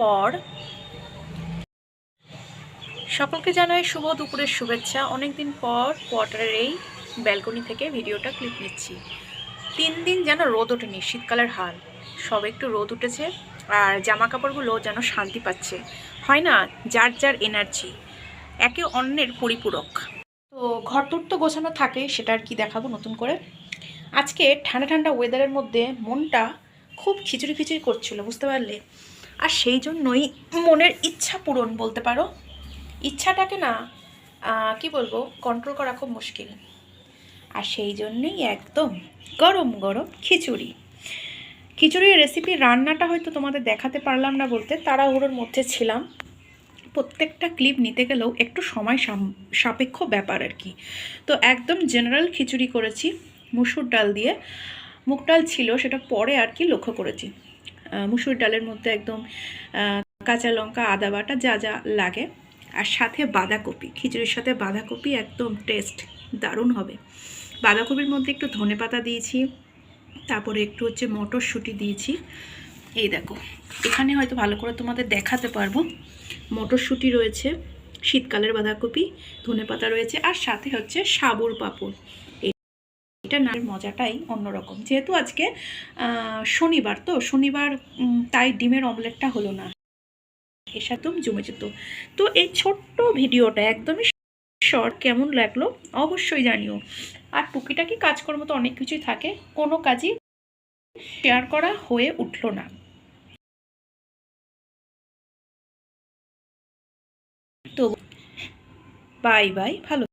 পর। সকলকে জানাই শুভ দুপুরের শুভেচ্ছা। অনেকদিন পর কোয়ার্টারের এই ব্যালকনি থেকে ভিডিওটা ক্লিপ নিচ্ছি। তিন দিন যেন রোদ ওঠেনি, শীতকালের হাল। সব একটু রোদ উঠেছে আর জামা কাপড়গুলো যেন শান্তি পাচ্ছে। হয় না? যার যার এনার্জি একে অন্যের পরিপূরক। তো ঘর তোর তো গোছানো থাকে সেটা আর কি দেখাবো নতুন করে। আজকে ঠান্ডা ঠান্ডা ওয়েদারের মধ্যে মনটা খুব খিচুড়ি খিচুড়ি করছিল, বুঝতে পারলে? আর সেই জন্যই মনের ইচ্ছা পূরণ বলতে পারো। ইচ্ছাটাকে না কি বলব কন্ট্রোল করা খুব মুশকিল। আর সেই জন্যেই একদম গরম গরম খিচুড়ি। খিচুড়ির রেসিপি রান্নাটা হয়তো তোমাদের দেখাতে পারলাম না বলতে, তাড়াহুড়োর মধ্যে ছিলাম। প্রত্যেকটা ক্লিপ নিতে গেলেও একটু সময় সাপেক্ষ ব্যাপার আর কি। তো একদম জেনারেল খিচুড়ি করেছি, মুসুর ডাল দিয়ে। মুগ ডাল ছিল, সেটা পরে আর কি লক্ষ্য করেছি। মুসুর ডালের মধ্যে একদম কাঁচা লঙ্কা, আদা বাটা, যা যা লাগে। আর সাথে বাঁধাকপি, খিচুড়ির সাথে বাঁধাকপি একদম টেস্ট দারুণ হবে। বাঁধাকপির মধ্যে একটু ধনে পাতা দিয়েছি, তারপরে একটু হচ্ছে মটরশুঁটি দিয়েছি। এই দেখো, এখানে হয়তো ভালো করে তোমাদের দেখাতে পারব। মটরশুঁটি রয়েছে, শীতকালের বাঁধাকপি, ধনে পাতা রয়েছে, আর সাথে হচ্ছে সাবুর পাঁপড়। এটা না, মজাটাই অন্যরকম। যেহেতু আজকে শনিবার, তো শনিবার তাই ডিমের অমলেটটা হলো না। এসে একদম জমে যেত। তো এই ছোট্ট ভিডিওটা একদমই শর্ট কেমন লাগল অবশ্যই জানিও। আর টুকিটাকি কাজকর্ম তো অনেক কিছুই থাকে, কোনো কাজই শেয়ার করা হয়ে উঠল না। তো বাই বাই ভালো